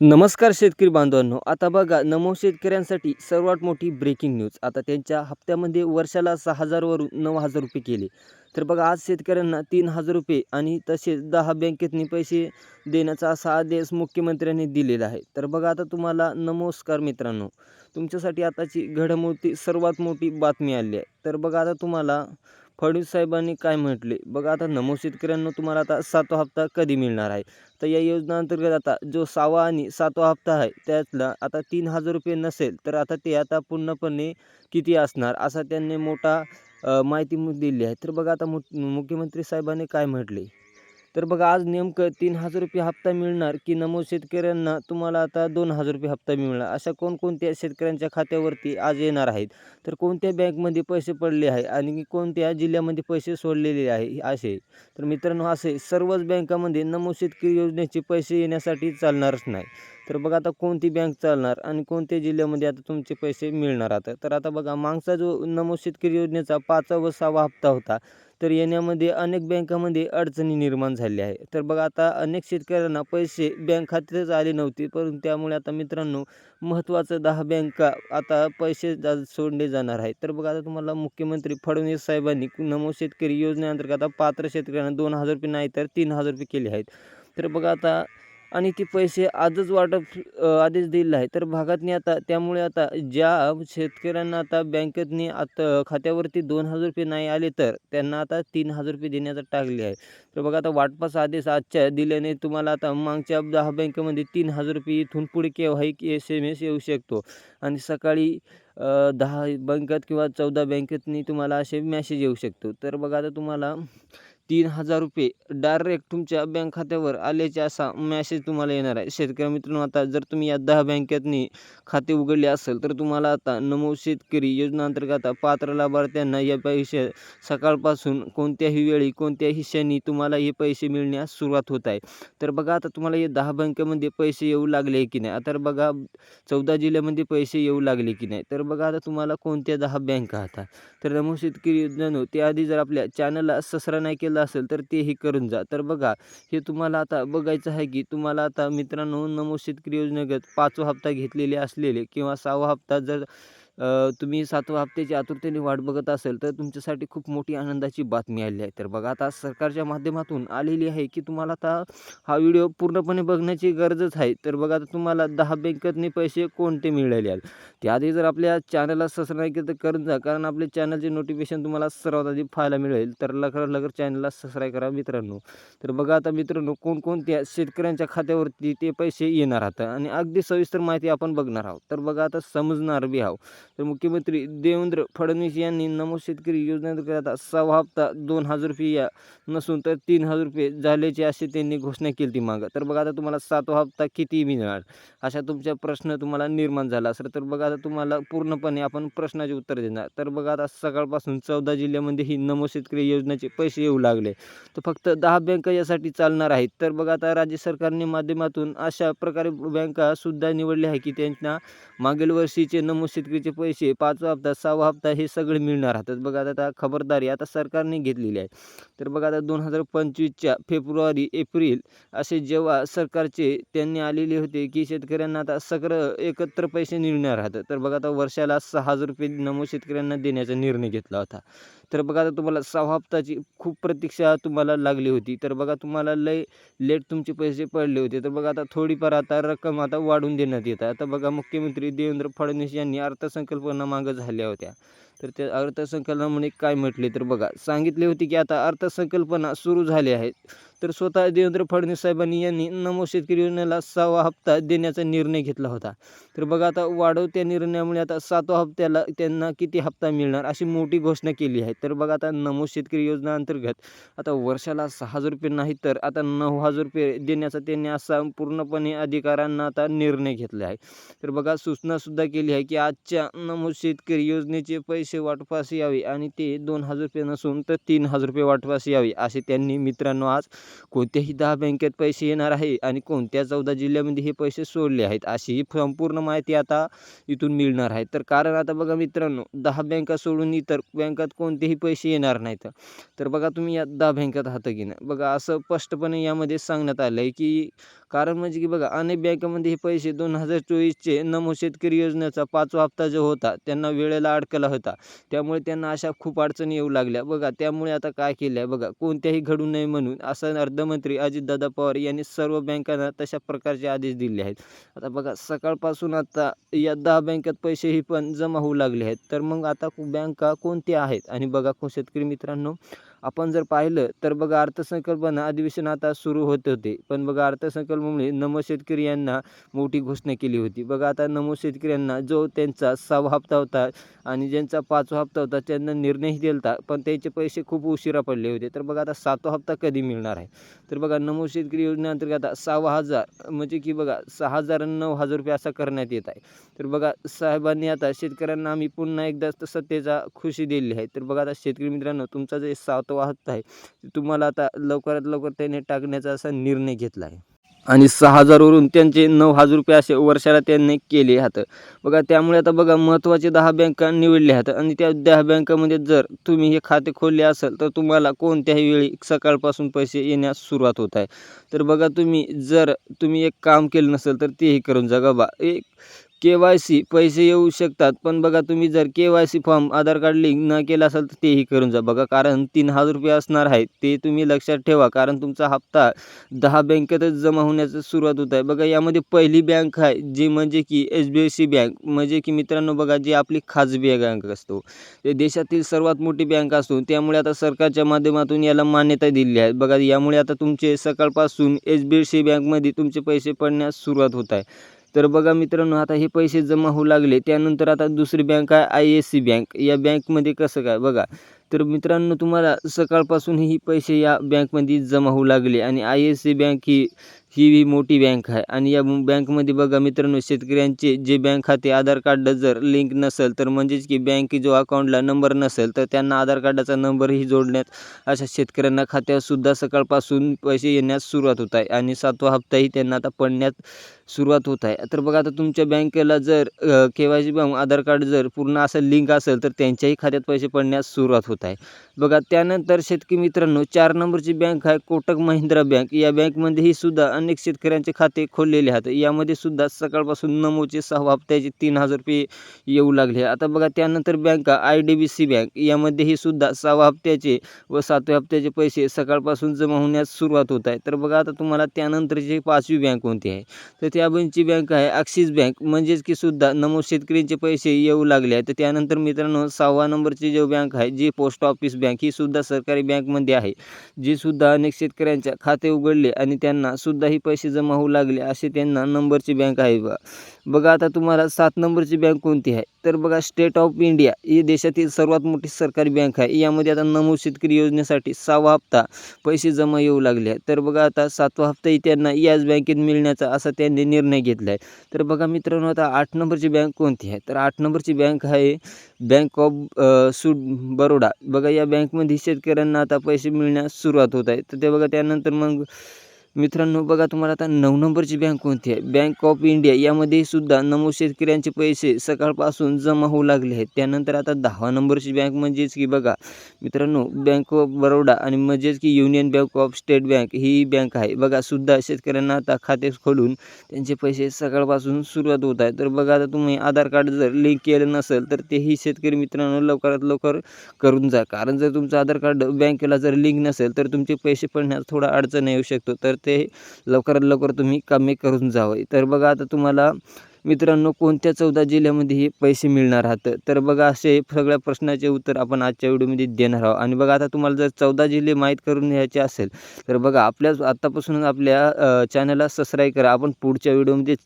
नमस्कार शेतकरी बांधवांनो आता बघा नमो शेतकऱ्यांसाठी सर्वात मोठी ब्रेकिंग न्यूज आता त्यांच्या हप्त्यामध्ये वर्षाला सहा हजारवरून नऊ हजार रुपये केले. तर बघा आज शेतकऱ्यांना तीन हजार रुपये आणि तसेच दहा बँकेतनी पैसे देण्याचा असा आदेश मुख्यमंत्र्यांनी दिलेला आहे. तर बघा आता तुम्हाला नमस्कार मित्रांनो. तुमच्यासाठी आताची घडामोडी सर्वात मोठी बातमी आली आहे. तर बघा आता तुम्हाला फडणवीस साहेबांनी काय म्हटले? बघा आता नमो शेतकऱ्यांना तुम्हाला आता सातवा हप्ता कधी मिळणार आहे? तर या योजनेअंतर्गत आता जो सहावा आणि सातवा हप्ता आहे त्यातला आता तीन हजार रुपये नसेल तर आता ते आता पूर्णपणे किती असणार? असा त्यांनी मोठा माहिती दिली आहे. तर बघा आता मु मुख्यमंत्री साहेबांनी काय म्हटले? तर बघा आज नेमकं तीन हजार रुपये हप्ता मिळणार की नमो शेतकऱ्यांना तुम्हाला आता दोन हजार रुपये हप्ता मिळणार? अशा कोणकोणत्या शेतकऱ्यांच्या खात्यावरती आज येणार आहेत? तर कोणत्या बँकमध्ये पैसे पडले आहे आणि कोणत्या जिल्ह्यामध्ये पैसे सोडलेले आहे असे? तर मित्रांनो असे सर्वच बँकामध्ये नमो शेतकरी योजनेचे पैसे येण्यासाठी चालणारच नाही. तर बघा आता कोणती बँक चालणार आणि कोणत्या जिल्ह्यामध्ये आता तुमचे पैसे मिळणार? आता तर आता बघा मागचा जो नमो शेतकरी योजनेचा पाचवा व सहावा हप्ता होता तर येण्यामध्ये अनेक बँकामध्ये अडचणी निर्माण झाल्या आहे तर बघा आता अनेक शेतकऱ्यांना पैसे बँक खात्यातच आले नव्हते परंतु त्यामुळे आता मित्रांनो महत्त्वाचं दहा बँका आता पैसे जा सोडले जाणार आहेत. तर बघा आता तुम्हाला मुख्यमंत्री फडणवीस साहेबांनी नमो शेतकरी योजनेअंतर्गत आता पात्र शेतकऱ्यांना दोन हजार रुपये नाही तर तीन हजार रुपये केले आहेत. तर बघा आता आणि ते पैसे आजच वाटप आदेश दिलेला आहे. तर भागातनी आता त्यामुळे आता ज्या शेतकऱ्यांना आता बँकेतनी आता खात्यावरती दोन हजार रुपये नाही आले तर त्यांना आता तीन हजार रुपये देण्याचं टाकले आहे. तर बघा आता वाटपाचा आदेश आजच्या दिल्याने तुम्हाला आता मागच्या दहा बँकेमध्ये तीन हजार रुपये इथून पुढे केव्हा एस एम एस येऊ शकतो. आणि सकाळी दहा बँकेत किंवा चौदा बँकेतनी तुम्हाला असे मॅसेज येऊ शकतो. तर बघा आता तुम्हाला तीन हजार रुपये डायरेक्ट तुमच्या बँक खात्यावर आल्याचे असा मॅसेज तुम्हाला येणार आहे. शेतकरी मित्रांनो आता जर तुम्ही या दहा बँकेतनी खाते उघडले असेल तर तुम्हाला आता नमो शेतकरी योजनेअंतर्गत आता पात्र लाभार्थ्यांना या पैसे सकाळपासून कोणत्याही वेळी कोणत्याही क्षणी तुम्हाला हे पैसे मिळण्यास सुरुवात होत आहे. तर बघा आता तुम्हाला हे दहा बँकेमध्ये पैसे येऊ लागले की नाही? आता बघा चौदा जिल्ह्यामध्ये पैसे येऊ लागले की नाही? तर बघा आता तुम्हाला कोणत्या दहा बँका आता? तर नमो शेतकरी योजनेनं त्याआधी जर आपल्या चॅनलला सबस्क्राईब नाही केलं असेल तर तेही करून जा. तर बघा हे तुम्हाला आता बघायचं आहे की तुम्हाला आता मित्रांनो नमो शेतकरी योजनेगत पाचवा हप्ता घेतलेले असलेले किंवा सहावा हप्ता जर तुम्ही सातवा हप्त्याची आतुरतेने वाट बघत असेल तर तुमच्यासाठी खूप मोठी आनंदाची बातमी आली आहे. तर बघा आता सरकारच्या माध्यमातून आलेली आहे की तुम्हाला आता हा व्हिडिओ पूर्णपणे बघण्याची गरजच आहे. तर बघा आता तुम्हाला दहा बँकेतने पैसे कोणते मिळाले आहेत? त्याआधी जर आपल्या चॅनलला सबस्क्राईब नाही केलं तर करून जा कारण आपल्या चॅनलचे नोटिफिकेशन तुम्हाला सर्वात आधी पाहायला मिळेल. तर लवकर लकर चॅनलला सबस्क्राईब करा मित्रांनो. तर बघा आता मित्रांनो कोणकोणत्या शेतकऱ्यांच्या खात्यावरती ते पैसे येणार आहात? आणि अगदी सविस्तर माहिती आपण बघणार आहोत. तर बघा आता समजणार बी आहोत. तर मुख्यमंत्री देवेंद्र फडणवीस यांनी नमो शेतकरी योजनेअंतर्गत आता सहा हप्ता दोन हजार रुपये या नसून तर तीन हजार रुपये झाल्याची असे त्यांनी घोषणा केली ती मागं. तर बघा आता तुम्हाला सातवा हप्ता किती मिळणार अशा तुमच्या प्रश्न तुम्हाला निर्माण झाला असेल तर बघा आता तुम्हाला पूर्णपणे आपण प्रश्नाचे उत्तर देणार. तर बघा आता सकाळपासून चौदा जिल्ह्यामध्ये ही नमो शेतकरी योजनेचे पैसे येऊ लागले. तर फक्त दहा बँका यासाठी चालणार आहेत. तर बघा आता राज्य सरकारने माध्यमातून अशा प्रकारे बँकासुद्धा निवडल्या आहे की त्यांना मागील वर्षीचे नमो शेतकरीचे पैसे पाचवा हप्ता सहावा हप्ता हे सगळे मिळणार राहतात. बघा आता खबरदारी आता सरकारने घेतलेली आहे. तर बघा आता दोन हजार पंचवीसच्या फेब्रुवारी एप्रिल असे जेव्हा सरकारचे त्यांनी आलेले होते की शेतकऱ्यांना आता सगळं एकत्र पैसे मिळणार राहतात. तर बघा आता वर्षाला सहा हजार रुपये नमो शेतकऱ्यांना देण्याचा निर्णय घेतला होता. तर बघा आता तुम्हाला सहा हप्ताची खूप प्रतीक्षा तुम्हाला लागली होती. तर बघा तुम्हाला लय लेट तुमचे पैसे पडले होते. तर बघा आता थोडीफार आता रक्कम आता वाढवून देण्यात येत आहे. आता बघा मुख्यमंत्री देवेंद्र फडणवीस यांनी अर्थसंकल्प अर्थसंकल्पना मागं झाल्या होत्या. तर त्या अर्थसंकल्पनामध्ये काय म्हटले तर बघा सांगितले होते की आता अर्थसंकल्पना सुरू झाली आहे. तर स्वतः देवेंद्र फडणवीस साहेबांनी यांनी नमो शेतकरी योजनेला सहावा हप्ता देण्याचा निर्णय घेतला होता. तर बघा आता वाढवत्या निर्णयामुळे आता सातवा हप्त्याला त्यांना किती हप्ता मिळणार अशी मोठी घोषणा केली आहे. तर बघा आता नमो शेतकरी योजना अंतर्गत आता वर्षाला सहा हजार रुपये नाही तर आता नऊ हजार रुपये देण्याचा त्यांनी असा पूर्णपणे अधिकाऱ्यांना आता निर्णय घेतला आहे. तर बघा सूचनासुद्धा केली आहे की आजच्या नमो शेतकरी योजनेचे पैसे वाटपास यावे आणि ते दोन हजार रुपये नसून तर तीन हजार रुपये वाटपास यावे असे त्यांनी मित्रांनो आज कोणत्याही दहा बँकेत पैसे येणार आहे आणि कोणत्या चौदा जिल्ह्यामध्ये हे पैसे सोडले आहेत अशी ही संपूर्ण माहिती आता इथून मिळणार आहे. तर कारण आता बघा मित्रांनो दहा बँका सोडून इतर बँकात कोणतेही पैसे येणार नाहीत. तर बघा तुम्ही या दहा बँकात आहात की नाही बघा असं स्पष्टपणे यामध्ये सांगण्यात आलं आहे की कारण म्हणजे की बघा अनेक बँकामध्ये हे पैसे दोन हजार चोवीसचे नमो शेतकरी योजनेचा पाचवा हप्ता जो होता त्यांना वेळेला अडकला होता. त्यामुळे त्यांना अशा खूप अडचणी येऊ लागल्या. बघा त्यामुळे आता काय केलं आहे बघा कोणत्याही घडू नये म्हणून असं अर्थमंत्री अजितदादा पवार यांनी सर्व बँकांना तशा प्रकारचे आदेश दिले आहेत. आता बघा सकाळपासून आता या दहा बँकेत पैसेही पण जमा होऊ लागले आहेत. तर मग आता बँका कोणत्या आहेत? आणि बघा शेतकरी मित्रांनो आपण जर पाहिलं तर बघा अर्थसंकल्पना अधिवेशन आता सुरू होत होते. पण बघा अर्थसंकल्पामुळे नमो शेतकरी यांना मोठी घोषणा केली होती. बघा आता नमो शेतकऱ्यांना जो त्यांचा सहावा हप्ता होता आणि ज्यांचा पाचवा हप्ता होता त्यांना निर्णयही दिला पण त्याचे पैसे खूप उशिरा पडले होते. तर बघा आता सातवा हप्ता कधी मिळणार आहे? तर बघा नमो शेतकरी योजनेअंतर्गत आता सहा हजार म्हणजे की बघा सहा हजार आणि नऊ हजार रुपये असा करण्यात येत आहे. तर बघा साहेबांनी आता शेतकऱ्यांना आम्ही पुन्हा एकदा सत्तेचा खुशी दिली आहे. तर बघा आता शेतकरी मित्रांनो तुमचा जे सात सातवा वाहत आहे. तुम्हाला आता लवकरात लवकर त्याने टाकण्याचा असा निर्णय घेतला आहे. आणि सहा हजारवरून त्यांचे नऊ हजार रुपये असे वर्षाला त्यांनी केले आहेत. बघा त्यामुळे आता बघा महत्त्वाचे दहा बँका निवडल्या आहेत. आणि त्या दहा बँकामध्ये जर तुम्ही हे खाते खोलले असेल तर तुम्हाला कोणत्याही वेळी सकाळपासून पैसे येण्यास सुरुवात होत आहे. तर बघा तुम्ही जर तुम्ही एक काम केलं नसेल तर तेही करून जा. बा एक के वाय सी पैसे येऊ शकतात पण बघा तुम्ही जर K Y C form Aadhaar card link न केला असेल तर तेही करून जा. बघा कारण तीन हजार रुपये असणार आहेत ते तुम्ही लक्षात ठेवा कारण तुमचा हप्ता दहा बँकेतच जमा होण्याचं सुरुवात होत आहे. बघा यामध्ये पहिली बँक आहे जी म्हणजे की H D F C bank. म्हणजे की मित्रांनो बघा जी आपली खाजगी बँक असतो. ते देशातील सर्वात मोठी बँक असतो. त्यामुळे आता सरकारच्या माध्यमातून याला मान्यता दिली आहे. बघा यामुळे आता तुमचे सकाळपासून एच बी एफ सी बँकमध्ये तुमचे पैसे पडण्यास सुरुवात होत आहे. तर बघा मित्रांनो आता हे पैसे जमा होऊ लागले. त्यानंतर आता दुसरी बँक आहे आय एस सी बँक या बँकमध्ये कसं काय? बघा तर मित्रांनो तुम्हाला सकाळपासूनही पैसे या बँकमध्ये जमा होऊ लागले आणि आय एस सी बँक ही ही मोठी बँक आहे. आणि या बँकमध्ये बघा मित्रांनो शेतकऱ्यांचे जे बँक खाते आधार कार्ड जर लिंक नसेल तर म्हणजेच की बँक जो अकाउंटला नंबर नसेल तर त्यांना आधार कार्डाचा नंबरही जोडण्यात अशा शेतकऱ्यांना खात्यातसुद्धा सकाळपासून पैसे येण्यास सुरुवात होत आहे. आणि सातवा हप्ताही त्यांना आता पडण्यात सुरुवात होत आहे. तर बघा आता तुमच्या बँकेला जर K Y C Aadhaar card जर पूर्ण असं लिंक असेल तर त्यांच्याही खात्यात पैसे पडण्यास सुरुवात होत आहे. बघा त्यानंतर शेतकरी मित्रांनो चार नंबरची बँक आहे कोटक महिंद्रा बँक या बँकमध्येही सुद्धा अनेक शेतकऱ्यांचे खाते खोललेले आहेत. यामध्ये सुद्धा सकाळपासून नमोचे सहा हप्त्याचे तीन हजार रुपये येऊ लागले. आता बघा त्यानंतर बँका I D B C bank यामध्येही सुद्धा सहा हप्त्याचे व सातव्या हप्त्याचे पैसे सकाळपासून जमा होण्यास सुरुवात होत आहे. तर बघा आता तुम्हाला त्यानंतरची पाचवी बँक कोणती आहे? तर त्या बँकची बँक आहे ॲक्सिस बँक म्हणजेच की सुद्धा नमो शेतकऱ्यांचे पैसे येऊ लागले आहेत. तर त्यानंतर मित्रांनो सहावा नंबरची जो बँक आहे जी पोस्ट पोस्ट ऑफिस बँक ही सुद्धा सरकारी बँकमध्ये आहे जी सुद्धा अनेक शेतकऱ्यांच्या खाते उघडले आणि त्यांना सुद्धा पैसे जमा होऊ लागले असे त्यांना नंबरची बँक आहे बा बघा आता तुम्हाला सात नंबरची बँक कोणती आहे? तर बघा स्टेट ऑफ इंडिया ही देशातील सर्वात मोठी सरकारी बँक आहे. यामध्ये आता नमो शेतकरी योजनेसाठी सहावा हप्ता पैसे जमा येऊ लागले आहेत. तर बघा आता सातवा हप्ताही त्यांना याच बँकेत मिळण्याचा असा त्यांनी निर्णय घेतला आहे तर बघा मित्रांनो आता आठ नंबरची बँक कोणती आहे? तर आठ नंबरची बँक आहे बँक ऑफ सूट बरोडा बघा या बँकमध्ये शेतकऱ्यांना आता पैसे मिळण्यास सुरुवात होत आहे. तर ते बघा त्यानंतर मग मित्रांनो बघा तुम्हाला आता नऊ नंबरची बँक कोणती आहे? बँक ऑफ इंडिया यामध्ये सुद्धा नमो शेतकऱ्यांचे पैसे सकाळपासून जमा होऊ लागले आहेत. त्यानंतर आता दहा नंबरची बँक म्हणजेच की बघा मित्रांनो बँक ऑफ बरोडा आणि म्हणजेच की union bank of state bank he bank आहे. बघा सुद्धा शेतकऱ्यांना आता खाते खोलून त्यांचे पैसे सकाळपासून सुरुवात होत आहे. तर बघा आता तुम्ही आधार कार्ड जर लिंक केलं नसेल तर तेही शेतकरी मित्रांनो लवकरात लवकर करून जा. कारण जर तुमचं आधार कार्ड बँकेला जर लिंक नसेल तर तुमचे पैसे पडण्यास थोडा अडचण येऊ शकतो. तर ते लवकरात लवकर तुम्ही कमी करून जावं. तर बघा आता तुम्हाला मित्रांनो कोणत्या चौदा जिल्ह्यामध्ये हे पैसे मिळणार आहात? तर बघा असे सगळ्या प्रश्नाचे उत्तर आपण आजच्या व्हिडिओमध्ये देणार आहोत. आणि बघा आता तुम्हाला जर चौदा जिल्हे माहीत करून घ्यायचे असेल तर बघा आपल्या आत्तापासूनच आपल्या चॅनलला सबस्क्राईब करा. आपण पुढच्या व्हिडिओमध्ये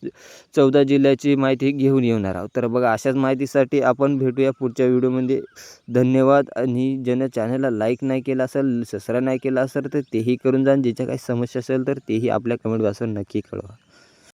चौदा जिल्ह्याची माहिती घेऊन येणार आहोत. तर बघा अशाच माहितीसाठी आपण भेटूया पुढच्या व्हिडिओमध्ये. धन्यवाद. आणि ज्यानं चॅनलला लाईक नाही केला असेल सबस्क्राईब नाही केला असेल तर तेही करून जा. ज्याच्या काही समस्या असेल तर तेही आपल्या कमेंट बॉक्सवर नक्की कळवा.